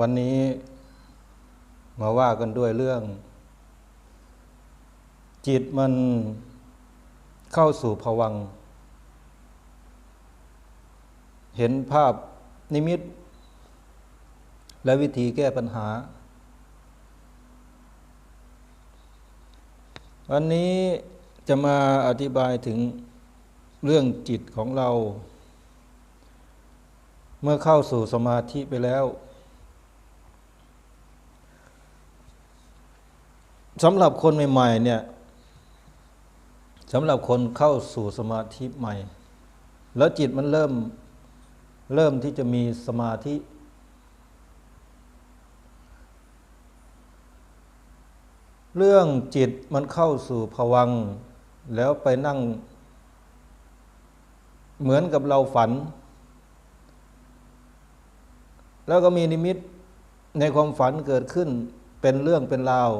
วันนี้มาว่ากันด้วยเรื่อง จิตมันเข้าสู่ภวัง เห็นภาพนิมิต และวิธีแก้ปัญหา วันนี้จะมาอธิบายถึงเรื่องจิตของเรา เมื่อเข้าสู่สมาธิไปแล้ว สำหรับคนใหม่ๆเนี่ยสำหรับคนเข้าสู่สมาธิใหม่ แล้วจิตมันเริ่มเริ่มที่จะมีสมาธิ เรื่องจิตมันเข้าสู่ภวัง แล้วไปนั่ง เหมือนกับเราฝัน แล้วก็มีนิมิตในความฝันเกิดขึ้นเป็นเรื่องเป็นราว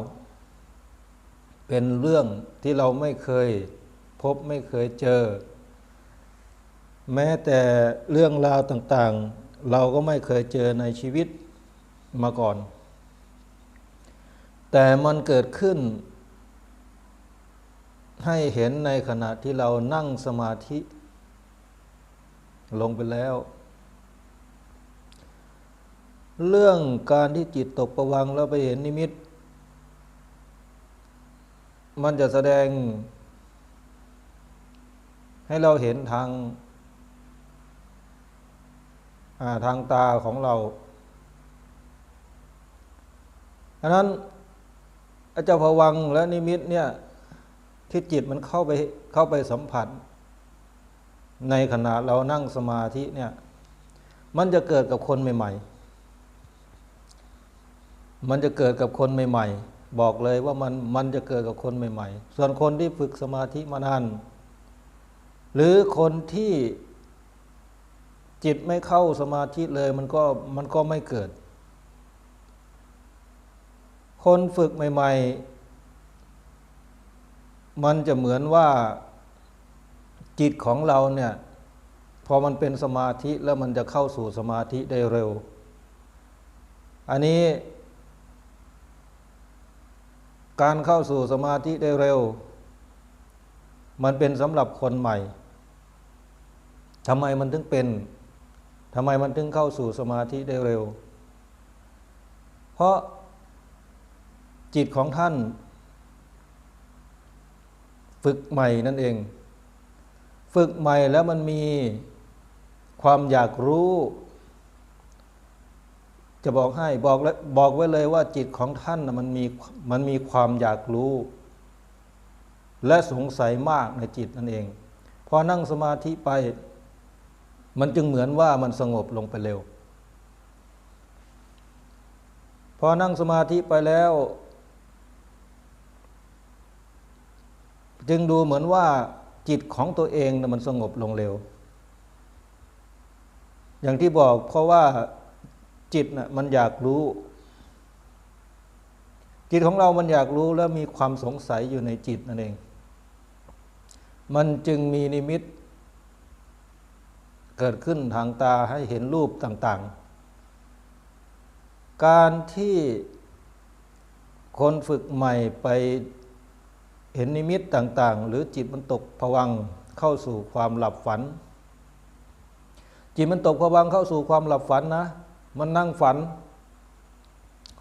เป็นเรื่องที่เราไม่เคยพบไม่เคยเจอ แม้แต่เรื่องราวต่างๆ เราก็ไม่เคยเจอในชีวิตมาก่อน แต่มันเกิดขึ้น ให้เห็นในขณะที่เรานั่งสมาธิ ลงไปแล้ว เรื่องการที่จิตตกประวังแล้วไปเห็นนิมิต มันจะแสดง ให้เราเห็นทางทางตาของเราอันนั้นอาจารย์ภวังและนิมิตเนี่ยที่จิตมันเข้าไปเข้าไปสัมผัส ในขณะเรานั่งสมาธิเนี่ยมันจะเกิดกับคนใหม่ ๆ มันจะเกิดกับคนใหม่ ๆ บอกเลยว่ามันมันจะเกิดกับคนใหม่ ๆ ส่วนคนที่ฝึกสมาธิมานานหรือคนที่จิตไม่เข้าสมาธิเลยมันก็มันก็ไม่เกิด คนฝึกใหม่ ๆ มันจะเหมือนว่าจิตของเราเนี่ยพอมันเป็นสมาธิแล้วมันจะเข้าสู่สมาธิได้เร็ว อันนี้ การเข้าสู่สมาธิได้เร็ว มันเป็นสำหรับคนใหม่ทำไมมันถึงเป็นทำไมมันถึงเข้าสู่สมาธิได้เร็ว เพราะจิตของท่าน ฝึกใหม่นั่นเอง ฝึกใหม่แล้วมันมีความอยากรู้ จะบอกให้บอกบอกไว้เลยว่าจิตของท่านมันมีมันมีความอยากรู้ และสงสัยมากในจิตนั่นเอง พอนั่งสมาธิไป มันจึงเหมือนว่ามันสงบลงไปเร็ว พอนั่งสมาธิไปแล้ว จึงดูเหมือนว่าจิตของตัวเองนะมันสงบลงเร็ว อย่างที่บอกเพราะว่า จิตนะ่ะมันอยากรู้ จิตของเรามันอยากรู้แล้วมีความสงสัยอยู่ในจิตนั่นเอง มันจึงมีนิมิต เกิดขึ้นทางตาให้เห็นรูปต่าง ๆ การที่คนฝึกใหม่ไปเห็นนิมิตต่าง ๆ หรือจิตมันตกผวังเข้าสู่ความหลับฝัน จิตมันตกผวังเข้าสู่ความหลับฝันนะ มันนั่งฝัน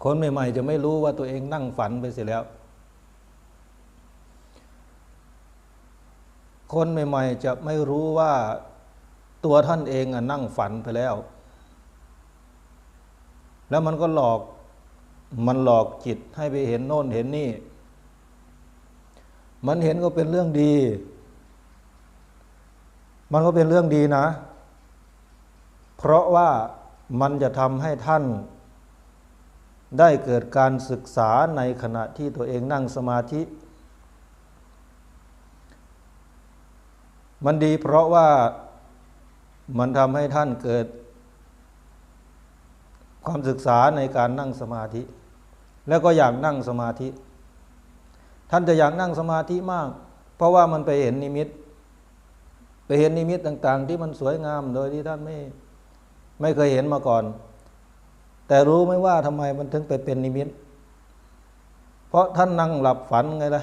คนใหม่ ๆ จะไม่รู้ว่าตัวเองนั่งฝันไปเสียแล้ว คนใหม่ ๆ จะไม่รู้ว่าตัวท่านเองนั่งฝันไปแล้ว แล้วมันก็หลอกมันหลอกจิตให้ไปเห็นโน่นเห็นนี่ มันเห็นก็เป็นเรื่องดี มันก็เป็นเรื่องดีนะ เพราะว่า มันจะทำให้ท่านได้เกิดการศึกษาในขณะที่ตัวเองนั่งสมาธิ มันดีเพราะว่ามันทำให้ท่านเกิด ความศึกษาในการนั่งสมาธิ แล้วก็อยากนั่งสมาธิ ท่านจะอยากนั่งสมาธิมาก เพราะว่ามันไปเห็นนิมิต ไปเห็นนิมิตต่าง ๆ ที่มันสวยงามโดยที่ท่านไม่ ไม่เคยเห็นมาก่อน แต่รู้ไหมว่าทำไมมันถึงไปเป็นนิมิต เพราะท่านนั่งหลับฝันไงล่ะ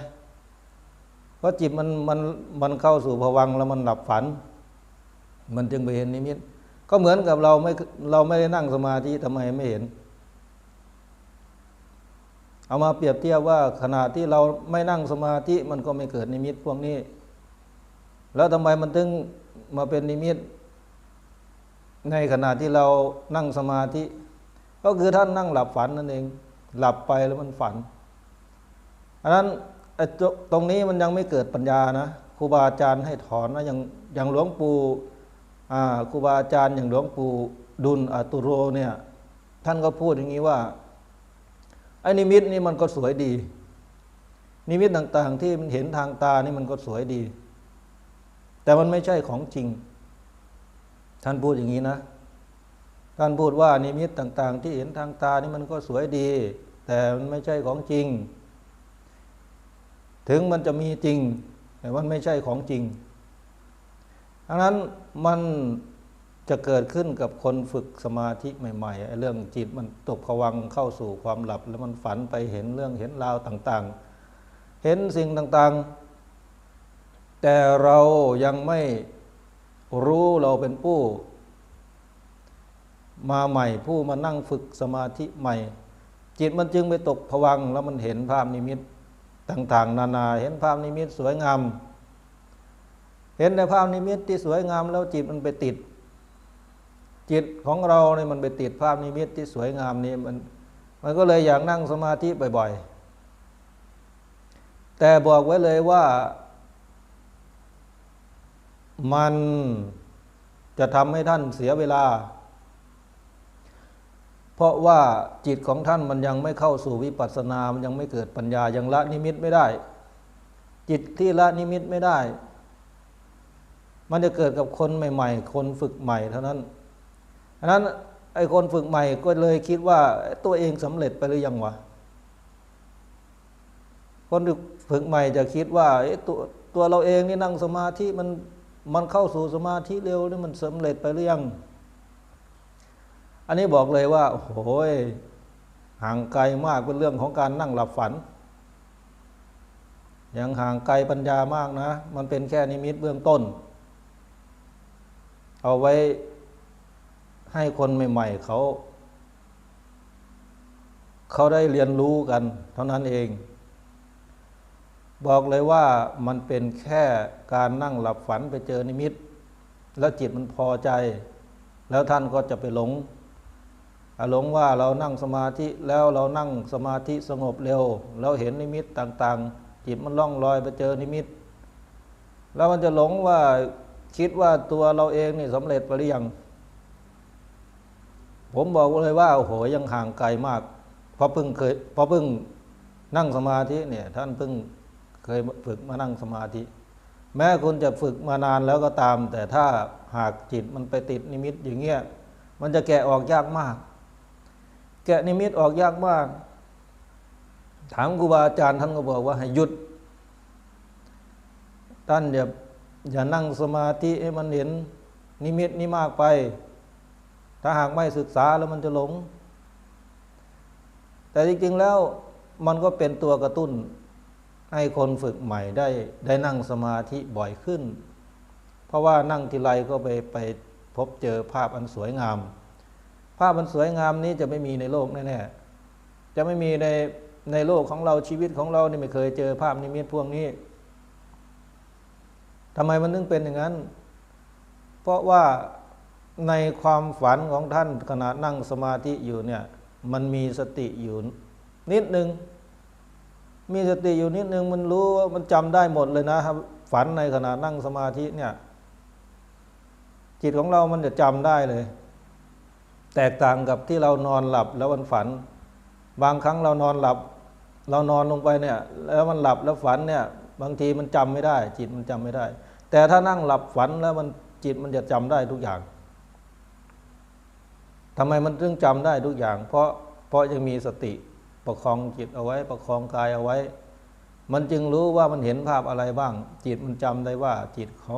เพราะจิตมันมันมันเข้าสู่ภวังแล้วมันหลับฝัน มันจึงไปเห็นนิมิต ก็เหมือนกับเราไม่เราไม่ได้นั่งสมาธิทำไมไม่เห็น เอามาเปรียบเทียบว่าขณะที่เราไม่นั่งสมาธิมันก็ไม่เกิดนิมิตพวกนี้ แล้วทำไมมันถึงมาเป็นนิมิต ในขณะที่เรานั่งสมาธิ ก็คือท่านนั่งหลับฝันนั่นเอง หลับไปแล้วมันฝันอันนั้นตรงนี้มันยังไม่เกิดปัญญานะครูบาอาจารย์ให้ถอนนะอย่างอย่างหลวงปู่ครูบาอาจารย์อย่างหลวงปู่ดุลอตุโรเนี่ยท่านก็พูดอย่างนี้ว่าไอ้นิมิตนี่มันก็สวยดี นิมิตต่างๆ ที่มันเห็นทางตานี่มันก็สวยดี แต่มันไม่ใช่ของจริง ท่านพูดอย่างนี้นะ ท่านพูดว่านิมิตต่าง ๆ ที่เห็นทางตานี่มันก็สวยดี แต่มันไม่ใช่ของจริง ถึงมันจะมีจริง แต่มันไม่ใช่ของจริงดังนั้นมันจะเกิดขึ้นกับคนฝึกสมาธิใหม่ๆไอ้เรื่องจิตมันตกผวังเข้าสู่ความหลับ แล้วมันฝันไปเห็นเรื่องเห็นราวต่างๆ เห็นสิ่งต่างๆ แต่เรายังไม่ รู้เราเป็นผู้ มาใหม่ผู้มานั่งฝึกสมาธิใหม่ จิตมันจึงไปตกผวังแล้วมันเห็นภาพนิมิตต่าง ๆ นานาเห็นภาพนิมิตสวยงาม เห็นในภาพนิมิตที่สวยงามแล้วจิตมันไปติด จิตของเราเนี่ยมันไปติดภาพนิมิตที่สวยงามนี้มันมันก็เลยอยากนั่งสมาธิบ่อย ๆ แต่บอกไว้เลยว่า มันจะทำให้ท่านเสียเวลา เพราะว่าจิตของท่านมันยังไม่เข้าสู่วิปัสสนา มันยังไม่เกิดปัญญา ยังละนิมิตไม่ได้ จิตที่ละนิมิตไม่ได้ มันจะเกิดกับคนใหม่ ๆ คนฝึกใหม่เท่านั้นอันนั้นไอ้คนฝึกใหม่ก็เลยคิดว่าตัวเองสำเร็จไปหรือยังวะ คนฝึกใหม่จะคิดว่าตัวตัวเราเองนี่นั่งสมาธิมัน มันเข้าสู่สมาธิเร็วนี่มันสำเร็จไปหรือยัง อันนี้บอกเลยว่า โอ้โหห่างไกลมากเป็นเรื่องของการนั่งหลับฝัน ยังห่างไกลปัญญามากนะ มันเป็นแค่นิมิตเบื้องต้น เอาไว้ให้คนใหม่ ๆเขา เขาได้เรียนรู้กัน เท่านั้นเอง บอกเลยว่ามันเป็นแค่การนั่งหลับฝันไปเจอนิมิต แล้วจิตมันพอใจ แล้วท่านก็จะไปหลงหลงว่าเรานั่งสมาธิแล้วเรานั่งสมาธิสงบเร็วเราเห็นนิมิตต่างๆ จิตมันล่องลอยไปเจอนิมิต แล้วมันจะหลงว่าคิดว่าตัวเราเองนี่สำเร็จไปหรือยังผมบอกเลยว่าโอ้โหยังห่างไกลมากเพราะเพิ่งเคยเพราะเพิ่งนั่งสมาธิเนี่ยท่านเพิ่ง เคยฝึกมานั่งสมาธิ แม้คุณจะฝึกมานานแล้วก็ตาม แต่ถ้าหากจิตมันไปติดนิมิตอย่างเงี้ยมันจะแกะออกยากมาก แกะนิมิตออกยากมาก ถามครูบาอาจารย์ท่านก็บอกว่าให้หยุดท่านอย่าอย่านั่งสมาธิให้มันเห็นนิมิตนี้มากไป ถ้าหากไม่ศึกษาแล้วมันจะหลง แต่จริงๆแล้วมันก็เป็นตัวกระตุ้น ให้คนฝึกใหม่ได้ได้นั่งสมาธิบ่อยขึ้น เพราะว่านั่งทีไรก็ไปไปพบเจอภาพอันสวยงาม ภาพอันสวยงามนี้จะไม่มีในโลกแน่ๆจะไม่มีในในโลกของเราชีวิตของเรานี่ไม่เคยเจอภาพนิมิตพวกนี้ทำไมมันถึงเป็นอย่างนั้น เพราะว่าในความฝันของท่านขณะนั่งสมาธิอยู่เนี่ย มันมีสติอยู่นิดนึง มีสติอยู่นิดนึงมันรู้ว่ามันจำได้หมดเลยนะครับ ฝันในขณะนั่งสมาธิเนี่ย จิตของเรามันจะจำได้เลย แตกต่างกับที่เรานอนหลับแล้วมันฝัน บางครั้งเรานอนหลับ เรานอนลงไปเนี่ย แล้วมันหลับแล้วฝันเนี่ย บางทีมันจำไม่ได้ จิตมันจำไม่ได้ แต่ถ้านั่งหลับฝันแล้วมันจิตมันจะจำได้ทุกอย่างทำไมมันถึงจำได้ทุกอย่าง เพราะเพราะยังมีสติ ประคองจิตเอาไว้ ประคองกายเอาไว้ มันจึงรู้ว่ามันเห็นภาพอะไรบ้าง จิตมันจำได้ว่า จิตเขา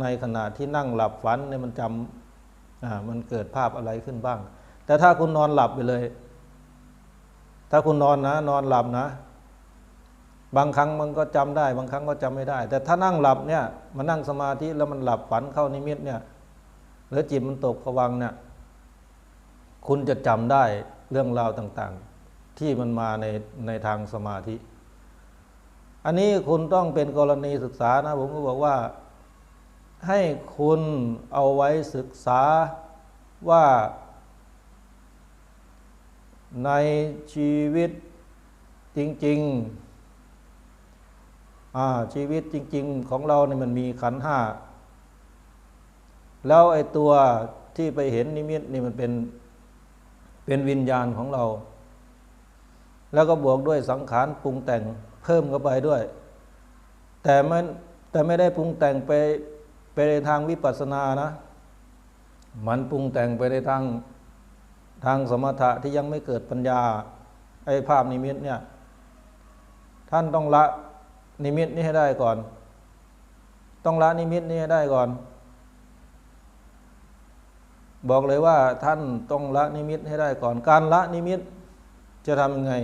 ในขณะที่นั่งหลับฝันเนี่ยมันจำอ่ามันเกิดภาพอะไรขึ้นบ้าง แต่ถ้าคุณนอนหลับไปเลย ถ้าคุณนอนนะ นอนหลับนะ บางครั้งมันก็จำได้ บางครั้งก็จำไม่ได้ แต่ถ้านั่งหลับเนี่ยมานั่งสมาธิแล้วมันหลับฝันเข้านิมิตเนี่ยหรือจิตมันตกผวังเนี่ยคุณจะจำได้เรื่องราวต่างๆ ที่มันมาในในทางสมาธิ อันนี้คุณต้องเป็นกรณีศึกษานะ ผมก็บอกว่า ให้คุณเอาไว้ศึกษาว่าในชีวิตจริงๆชีวิตจริง ๆ ของเราเนี่ยมันมีขันห้า แล้วไอ้ตัวที่ไปเห็นนิมิตนี่มันเป็นเป็นวิญญาณของเรา แล้วก็บวกด้วยสังขารปรุงแต่งเพิ่มเข้าไปด้วย แต่มันแต่ไม่ได้ปรุงแต่งไปไปในทางวิปัสสนานะ มันปรุงแต่งไปในทางทางสมถะที่ยังไม่เกิดปัญญาไอ้ภาพนิมิตเนี่ย ท่านต้องละนิมิตนี้ให้ได้ก่อน ต้องละนิมิตนี้ให้ได้ก่อน บอกเลยว่าท่านต้องละนิมิตให้ได้ก่อน การละนิมิตจะทำยังไง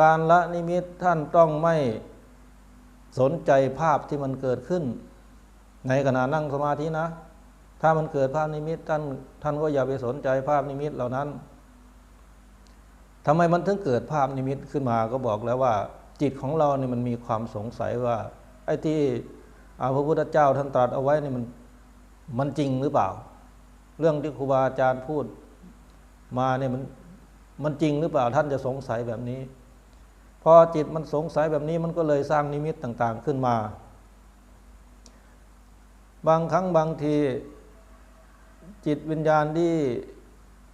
การละนิมิตท่านต้องไม่สนใจภาพที่มันเกิดขึ้น ในขณะนั่งสมาธินะ ถ้ามันเกิดภาพนิมิตท่านท่านก็อย่าไปสนใจภาพนิมิตเหล่านั้นทำไมมันถึงเกิดภาพนิมิตขึ้นมาก็บอกแล้วว่า จิตของเราเนี่ยมันมีความสงสัยว่า ไอ้ที่พระพุทธเจ้าท่านตรัสเอาไว้นี่มันมันจริงหรือเปล่า เรื่องที่ครูบาอาจารย์พูดมาเนี่ยมันมันจริงหรือเปล่าท่านจะสงสัยแบบนี้ พอจิตมันสงสัยแบบนี้มันก็เลยสร้างนิมิตต่าง ๆ ขึ้นมา บางครั้งบางที จิตวิญญาณที่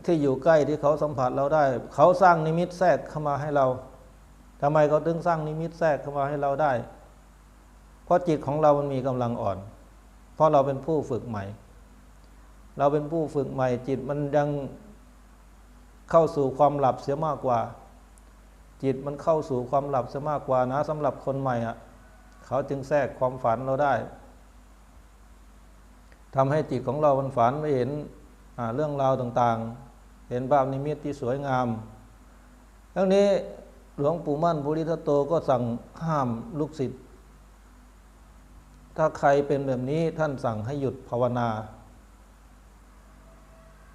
ที่อยู่ใกล้ที่เขาสัมผัสเราได้ เขาสร้างนิมิตแทรกเข้ามาให้เราทำไมเขาถึงสร้างนิมิตแทรกเข้ามาให้เราได้ เพราะจิตของเรามันมีกำลังอ่อน เพราะเราเป็นผู้ฝึกใหม่ เราเป็นผู้ฝึกใหม่ จิตมันยังเข้าสู่ความหลับเสียมากกว่า จิตมันเข้าสู่ความหลับเสียมากกว่านะสำหรับคนใหม่อะเขาจึงแทรกความฝันเราได้ทำให้จิตของเรามันฝันไม่เห็นเรื่องราวต่างๆ เห็นภาพนิมิตที่สวยงามทั้งนี้หลวงปู่มั่นภูริทโตก็สั่งห้ามลูกศิษย์ ถ้าใครเป็นแบบนี้ท่านสั่งให้หยุดภาวนา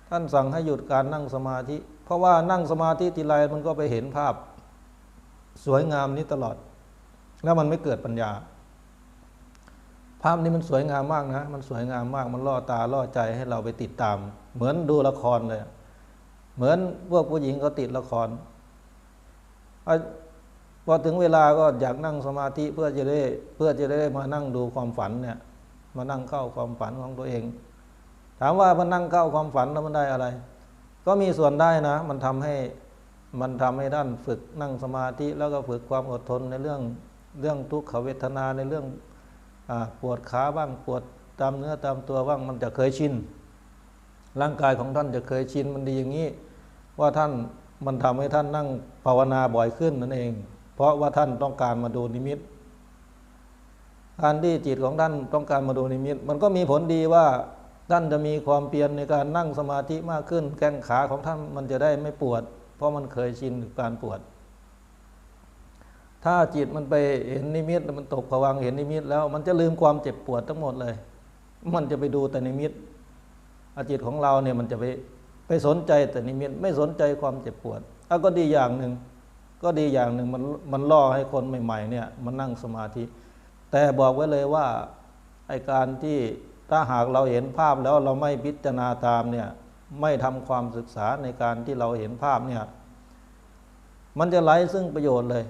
ท่านสั่งให้หยุดการนั่งสมาธิ เพราะว่านั่งสมาธิทีไรมันก็ไปเห็นภาพ สวยงามนี้ตลอด แล้วมันไม่เกิดปัญญา ภาพนี้มันสวยงามมากนะ มันสวยงามมาก มันล่อตาล่อใจให้เราไปติดตาม เหมือนดูละครเลย เหมือนพวกผู้หญิงเขาติดละครพอถึงเวลาก็อยากนั่งสมาธิเพื่อจะได้เพื่อจะได้มานั่งดูความฝันเนี่ย มานั่งเข้าความฝันของตัวเอง ถามว่ามันนั่งเข้าความฝันแล้วมันได้อะไร ก็มีส่วนได้นะ มันทำให้ มันทำให้ท่านฝึกนั่งสมาธิแล้วก็ฝึกความอดทนในเรื่องเรื่องทุกขเวทนาในเรื่องปวดขาบ้างปวดตามเนื้อตามตัวบ้างมันจะเคยชินร่างกายของท่านจะเคยชินมันดีอย่างนี้ ว่าท่านมันทำให้ท่านนั่งภาวนาบ่อยขึ้นนั่นเอง เพราะว่าท่านต้องการมาดูนิมิตการที่จิตของท่านต้องการมาดูนิมิต มันก็มีผลดีว่าท่านจะมีความเพียรในการนั่งสมาธิมากขึ้นแข้งขาของท่านมันจะได้ไม่ปวด เพราะมันเคยชินกับการปวด ถ้าจิตมันไปเห็นนิมิต มันตกผวังเห็นนิมิต แล้วมันจะลืมความเจ็บปวดทั้งหมดเลย มันจะไปดูแต่นิมิตอาจิตของเราเนี่ยมันจะไปไปสนใจแต่นิมิตไม่สนใจความเจ็บปวดเอาก็ดีอย่างหนึ่งก็ดีอย่างหนึ่งมันมันล่อให้คนใหม่ ๆ เนี่ยมันนั่งสมาธิ แต่บอกไว้เลยว่าไอการที่ถ้าหากเราเห็นภาพแล้วเราไม่พิจารณาตามเนี่ย ไม่ทำความศึกษาในการที่เราเห็นภาพเนี่ยมันจะไร้ซึ่งประโยชน์เลย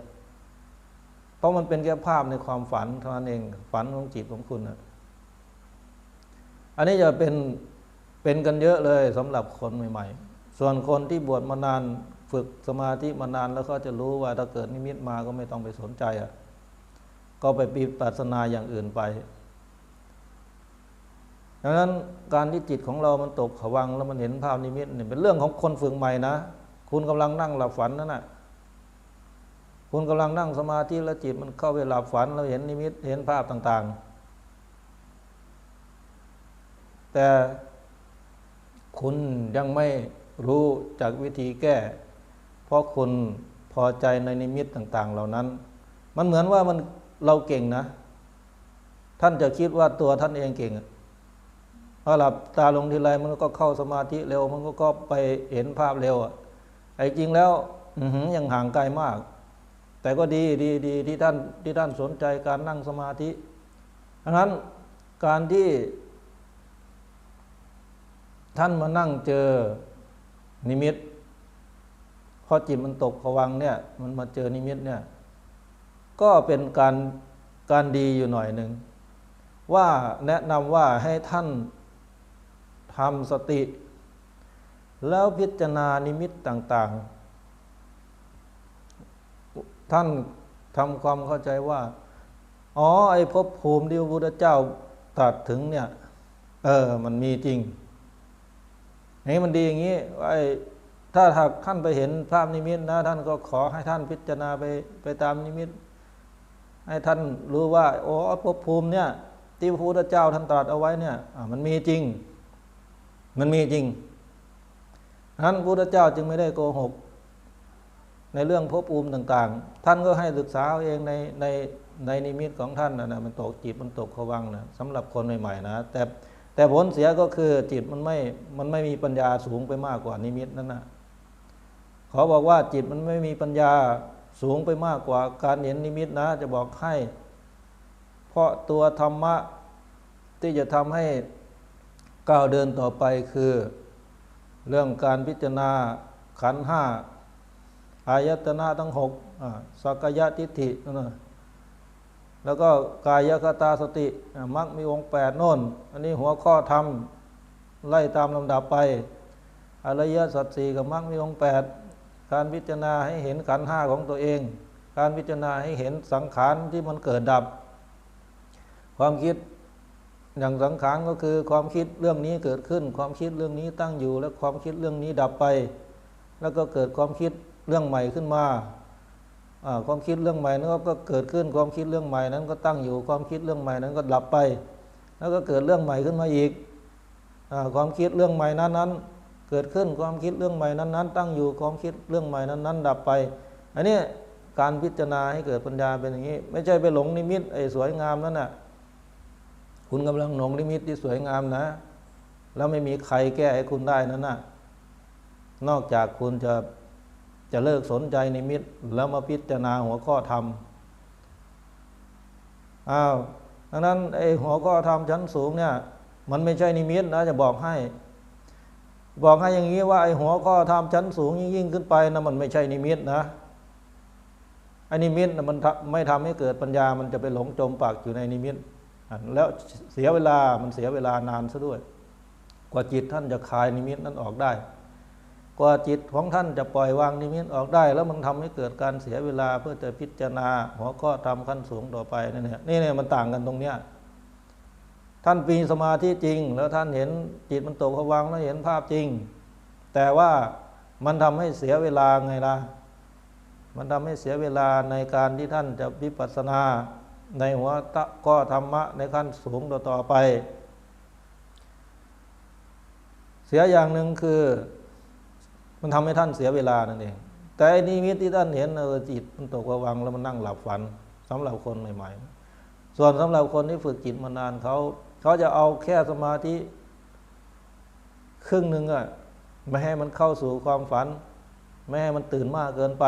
เพราะมันเป็นแค่ภาพในความฝันเท่านั้นเองฝันของจิตของคุณนะอันนี้จะเป็นเป็นกันเยอะเลยสำหรับคนใหม่ ๆ ส่วนคนที่บวชมานานฝึกสมาธิมานานแล้วก็จะรู้ว่าถ้าเกิดนิมิตมาก็ไม่ต้องไปสนใจอะก็ไปปีปัสนาอย่างอื่นไป ดังนั้นการที่จิตของเรามันตกผวังแล้วมันเห็นภาพนิมิตเนี่ยเป็นเรื่องของคนฝึกใหม่นะ คุณกำลังนั่งหลับฝันนั่นแหะคุณกำลังนั่งสมาธิแล้วจิตมันเข้าไปหลับฝันเราเห็นนิมิตเห็นภาพต่าง ๆ แต่คุณยังไม่รู้จากวิธีแก้ เพราะคุณพอใจในนิมิตต่าง ๆ เหล่านั้น มันเหมือนว่ามันเราเก่งนะ ท่านจะคิดว่าตัวท่านเองเก่งอะ พอหลับตาลงทีไรมันก็เข้าสมาธิเร็ว มันก็ก็ไปเห็นภาพเร็วอะไอ้จริงแล้วอืยังห่างไกลมาก แต่ก็ดีดีดีที่ท่านที่ท่านสนใจการนั่งสมาธิดังนั้นการที่ ท่านมานั่งเจอนิมิตพอจิตมันตกผวังเนี่ย มันมาเจอนิมิตเนี่ย ก็เป็นการการดีอยู่หน่อยหนึ่งว่าแนะนำว่าให้ท่าน ทำสติ แล้วพิจารณานิมิตต่าง ๆ ท่านทำความเข้าใจว่า อ๋อ ไอ้ภพภูมิที่พระพุทธเจ้าตรัสถึงเนี่ย เออ มันมีจริงนี่มันดีอย่างนี้ไอ้ถ้าหากท่านไปเห็นภาพนิมิตนะ ท่านก็ขอให้ท่านพิจารณาไปไปตามนิมิต ให้ท่านรู้ว่า โอ้ภพภูมิเนี่ยที่พระพุทธเจ้าท่านตรัสเอาไว้เนี่ยมันมีจริง มันมีจริงนั้นพระพุทธเจ้าจึงไม่ได้โกหก ในเรื่องภพภูมิต่าง ๆ ท่านก็ให้ศึกษาเองในในในนิมิตของท่านนะนะมันตกจิตมันตกผวังนะสำหรับคนใหม่ๆนะแต่แต่ผลเสียก็คือจิตมันไม่มันไม่มีปัญญาสูงไปมากกว่านิมิตนั่นนะขอบอกว่าจิตมันไม่มีปัญญาสูงไปมากกว่า การเห็นนิมิตนะ จะบอกให้ เพราะตัวธรรมะที่จะทำให้ ก้าวเดินต่อไปคือ เรื่องการพิจารณาขันห้าอายตนะทั้งหกสักกายทิฏฐินะแล้วก็กายคตาสติมักมีองค์แปดโน่น อันนี้หัวข้อธรรมไล่ตามลำดับไปอริยสัจสี่กับมักมีองค์แปดการพิจารณาให้เห็นขันห้าของตัวเอง การพิจารณาให้เห็นสังขารที่มันเกิดดับ ความคิด อย่างสังขารก็คือความคิดเรื่องนี้เกิดขึ้น ความคิดเรื่องนี้ตั้งอยู่ และความคิดเรื่องนี้ดับไป แล้วก็เกิดความคิดเรื่องใหม่ขึ้นมาความคิดเรื่องใหม่นั้นก็เกิดขึ้นความคิดเรื่องใหม่นั้นก็ตั้งอยู่ ความคิดเรื่องใหม่นั้นก็ดับไป แล้วก็เกิดเรื่องใหม่ขึ้นมาอีกอความคิดเรื่องใหม่นั้นนั้น เกิดขึ้นความคิดเรื่องใหม่นั้นนั้น ตั้งอยู่ความคิดเรื่องใหม่นั้นนั้น ดับไป อันนี้การพิจารณาให้เกิดปัญญาเป็นอย่างนี้ ไม่ใช่ไปหลงนิมิตไอ้สวยงามนั่นน่ะ คุณกำลังหลงนิมิตที่สวยงามนะ แล้วไม่มีใครแก้ให้คุณได้นั่นน่ะนอกจากคุณจะจะเลิกสนใจนิมิต แล้วมาพิจารณาหัวข้อธรรมอ้าวดังนั้นไอ้หัวข้อธรรมชั้นสูงเนี่ย มันไม่ใช่นิมิตนะจะบอกให้ บอกให้อย่างนี้ว่าไอ้หัวข้อธรรมชั้นสูงยิ่งขึ้นไปนะมันไม่ใช่นิมิตนะไอ้นิมิตนะมันไม่ทำให้เกิดปัญญา มันจะไปหลงจมปากอยู่ในนิมิต แล้วเสียเวลามันเสียเวลานานซะด้วย กว่าจิตท่านจะคลายนิมิตนั้นออกได้ กว่าจิตของท่านจะปล่อยวางนิมิตออกได้ แล้วมันทำให้เกิดการเสียเวลาเพื่อจะพิจารณาหัวข้อธรรมขั้นสูงต่อไปนี่เนี่ยนี่เนี่ยมันต่างกันตรงเนี้ยท่านมีสมาธิจริง แล้วท่านเห็นจิตมันตกผวังแล้วเห็นภาพจริง แต่ว่ามันทำให้เสียเวลาไงล่ะมันทำให้เสียเวลาในการที่ท่านจะวิปัสสนา ในหัวตะก็ธรรมะในขั้นสูงต่อไป เสียอย่างหนึ่งคือ มันทำให้ท่านเสียเวลานั่นเอง แต่อ้นิมิตที่ท่านเห็นเออจิตมันตกผวังแล้วมันนั่งหลับฝันสำหรับคนใหม่ ๆ ส่วนสำหรับคนที่ฝึกจิตมานานเขาเขาจะเอาแค่สมาธิครึ่งหนึ่งอะไม่ให้มันเข้าสู่ความฝัน ไม่ให้มันตื่นมากเกินไป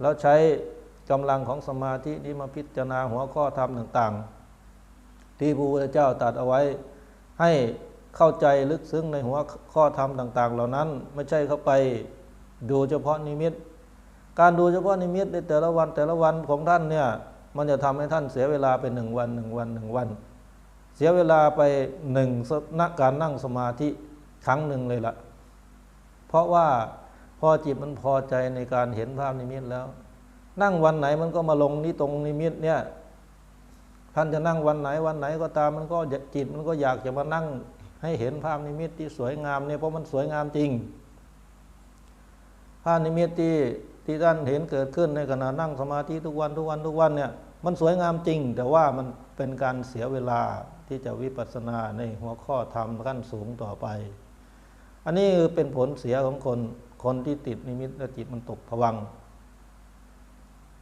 แล้วใช้ กำลังของสมาธินี้มาพิจารณาหัวข้อธรรมต่าง ๆ ที่พระพุทธเจ้าตรัสเอาไว้ ให้เข้าใจลึกซึ้งในหัวข้อธรรมต่าง ๆ เหล่านั้น ไม่ใช่เข้าไปดูเฉพาะนิมิต การดูเฉพาะนิมิตในแต่ละวันแต่ละวันของท่านเนี่ยมันจะทำให้ท่านเสียเวลาไปหนึ่งวันหนึ่งวันหนึ่งวัน เสียเวลาไปหนึ่งนักการนั่งสมาธิครั้งหนึ่งเลยละเพราะว่าพอจิตมันพอใจในการเห็นภาพนิมิตแล้ว นั่งวันไหนมันก็มาลงนี่ตรงนิมิตเนี่ยท่านจะนั่งวันไหนวันไหนก็ตามมันก็จิตมันก็อยากจะมานั่งให้เห็นภาพนิมิตที่สวยงามเนี่ยเพราะมันสวยงามจริง ภาพนิมิตที่ที่ท่านเห็นเกิดขึ้นในขณะนั่งสมาธิทุกวันทุกวันทุกวันเนี่ยมันสวยงามจริง แต่ว่ามันเป็นการเสียเวลาที่จะวิปัสสนาในหัวข้อธรรมขั้นสูงต่อไป อันนี้คือเป็นผลเสียของคนคนที่ติดนิมิตและจิตมันตกผวัง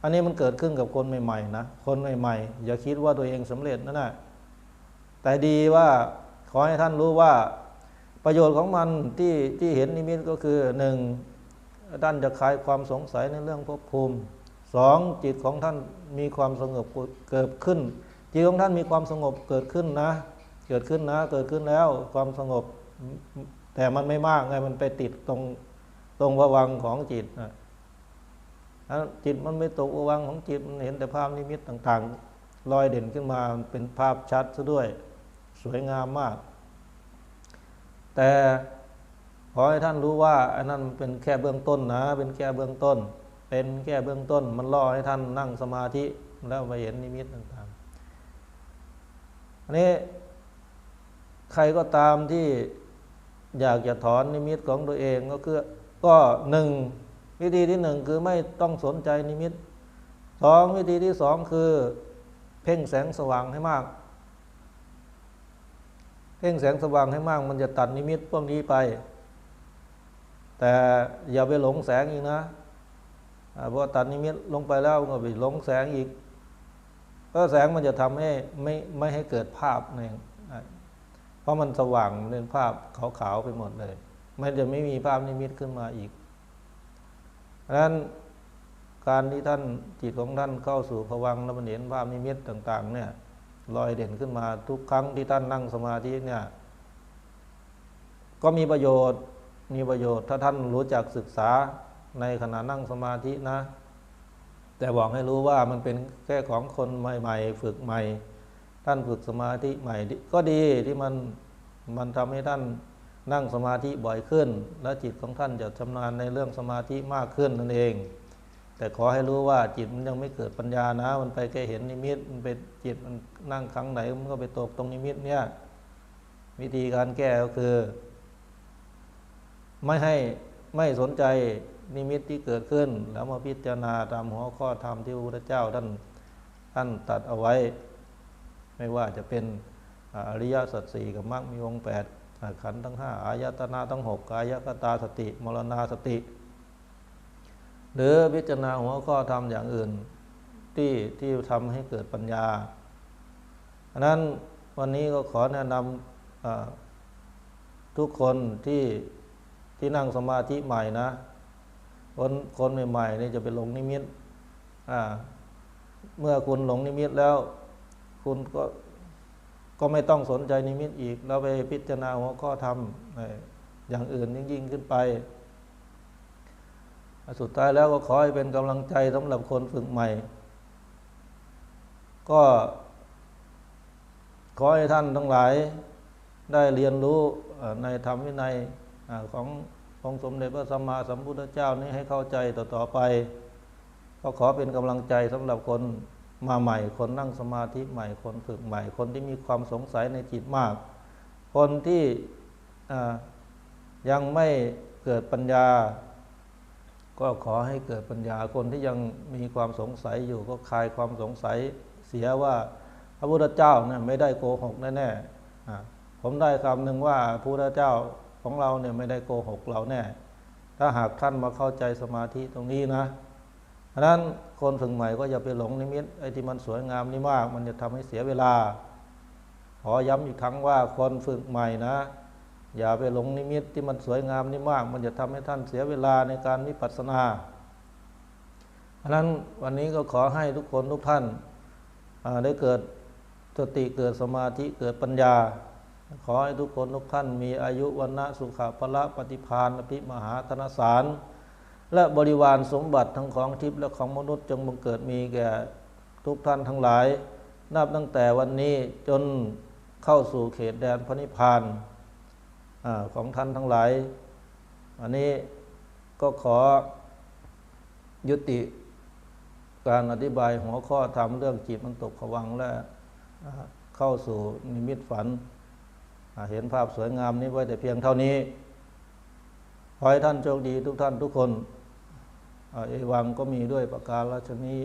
อันนี้มันเกิดขึ้นกับคนใหม่ๆนะ คนใหม่ๆ อย่าคิดว่าตัวเองสำเร็จนั่นแหละแต่ดีว่าขอให้ท่านรู้ว่าประโยชน์ของมันที่ที่เห็นนิมิตก็คือหนึ่งท่านจะคลายความสงสัยในเรื่องภพภูมิสองจิตของท่านมีความสงบเกิดขึ้น จิตของท่านมีความสงบเกิดขึ้นนะ เกิดขึ้นนะ เกิดขึ้นแล้วความสงบแต่มันไม่มากไงมันไปติดตรงตรงภวังของจิตนะ จิตมันไม่ตกภวังของจิตมันเห็นแต่ภาพนิมิตต่างๆ ลอยเด่นขึ้นมาเป็นภาพชัดซะด้วย สวยงามมาก แต่ขอให้ท่านรู้ว่าอันนั้นเป็นแค่เบื้องต้นนะ เป็นแค่เบื้องต้น เป็นแค่เบื้องต้น มันล่อให้ท่านนั่งสมาธิแล้วไปเห็นนิมิตต่างๆอันนี้ใครก็ตามที่อยากจะถอนนิมิตของตัวเองก็คือก็หนึ่ง วิธีที่หนึ่งคือไม่ต้องสนใจนิมิตสองวิธีที่สองคือ เพ่งแสงสว่างให้มาก เพ่งแสงสว่างให้มาก มันจะตัดนิมิตพวกนี้ไป แต่อย่าไปหลงแสงอีกนะเพราะตัดนิมิตลงไปแล้วก็ไปหลงแสงอีกเพราะแสงมันจะทำให้ไม่ไม่ให้เกิดภาพในเพราะมันสว่างเป็นภาพขาวๆไปหมดเลย มันจะไม่มีภาพนิมิตขึ้นมาอีก ดังนั้นการที่ท่านจิตของท่านเข้าสู่ภวังแล้วมันเห็นภาพนิมิตต่าง ๆ เนี่ยลอยเด่นขึ้นมาทุกครั้งที่ท่านนั่งสมาธิเนี่ย ก็มีประโยชน์มีประโยชน์ ถ้าท่านรู้จักศึกษาในขณะนั่งสมาธินะ แต่บอกให้รู้ว่ามันเป็นแค่ของคนใหม่ ๆ ฝึกใหม่ ท่านฝึกสมาธิใหม่ ก็ดีที่มันมันทำให้ท่าน นั่งสมาธิบ่อยขึ้น และจิตของท่านจะชำนาญในเรื่องสมาธิมากขึ้นนั่นเอง แต่ขอให้รู้ว่าจิตมันยังไม่เกิดปัญญานะ มันไปแค่เห็นนิมิตมันไปจิตมันนั่งครั้งไหนมันก็ไปตกตรงนิมิตเนี่ยวิธีการแก้ก็คือ ไม่ให้ไม่สนใจนิมิตที่เกิดขึ้น แล้วมาพิจารณาตามหัวข้อธรรมที่พระพุทธเจ้าท่านท่านตัดเอาไว้ ไม่ว่าจะเป็นอริยสัจสี่กับมรรคมีองค์แปด ขันทั้งห้าอายตนาทั้งหกกายกตาสติ มรณาสติ หรือพิจารณาหัวข้อธรรมอย่างอื่น ที่ที่ทำให้เกิดปัญญาอันนั้นวันนี้ก็ขอแนะนำทุกคนที่ที่นั่งสมาธิใหม่นะ คนคนใหม่ๆนี่จะไปหลงนิมิตเมื่อคุณหลงนิมิตแล้ว คุณก็ ก็ไม่ต้องสนใจนิมิตอีก เราไปพิจารณาหัวข้อธรรมอย่างอื่นยิ่งขึ้นไป สุดท้ายแล้วก็ขอให้เป็นกำลังใจสำหรับคนฝึกใหม่ ก็ขอให้ท่านทั้งหลายได้เรียนรู้ในธรรมวินัยขององค์สมเด็จพระสัมมาสัมพุทธเจ้านี้ให้เข้าใจต่อๆไป ก็ขอเป็นกำลังใจสำหรับคน มาใหม่คนนั่งสมาธิใหม่คนฝึกใหม่ คนที่มีความสงสัยในจิตมาก คนที่ยังไม่เกิดปัญญา ก็ขอให้เกิดปัญญาคนที่ยังมีความสงสัยอยู่ก็คลายความสงสัยเสียว่าพระพุทธเจ้าเนี่ยไม่ได้โกหกแน่ๆผมได้คำหนึ่งว่าพระพุทธเจ้าของเราเนี่ยไม่ได้โกหกเราแน่ ถ้าหากท่านมาเข้าใจสมาธิตรงนี้นะเพราะนั้น คนฝึกใหม่ก็อย่าไปหลงนิมิตไอ้ที่มันสวยงามนี่มาก มันจะทำให้เสียเวลา ขอย้ำอีกครั้งว่าคนฝึกใหม่นะ อย่าไปหลงนิมิตที่มันสวยงามนี่มาก มันจะทำให้ท่านเสียเวลาในการนิพพานาะนั้นวันนี้ก็ขอให้ทุกคนทุกท่านได้เกิดสติเกิดสมาธิเกิดปัญญา ขอให้ทุกคนทุกท่านมีอายุวันนะสุขภละปฏิพานอภิมหาธนสาร และบริวารสมบัติทั้งของทิพย์และของมนุษย์จงบังเกิดมีแก่ทุกท่านทั้งหลาย นับตั้งแต่วันนี้จนเข้าสู่เขตแดนพระนิพพานอของท่านทั้งหลาย อันนี้ก็ขอยุติการอธิบายหัวข้อธรรมเรื่องจิตมันตกขวังและเข้าสู่นิมิตฝัน เห็นภาพสวยงามนี้ไว้แต่เพียงเท่านี้ ขอให้ท่านโชคดีทุกท่านทุกคน เอวังก็มีด้วยประการราชนี้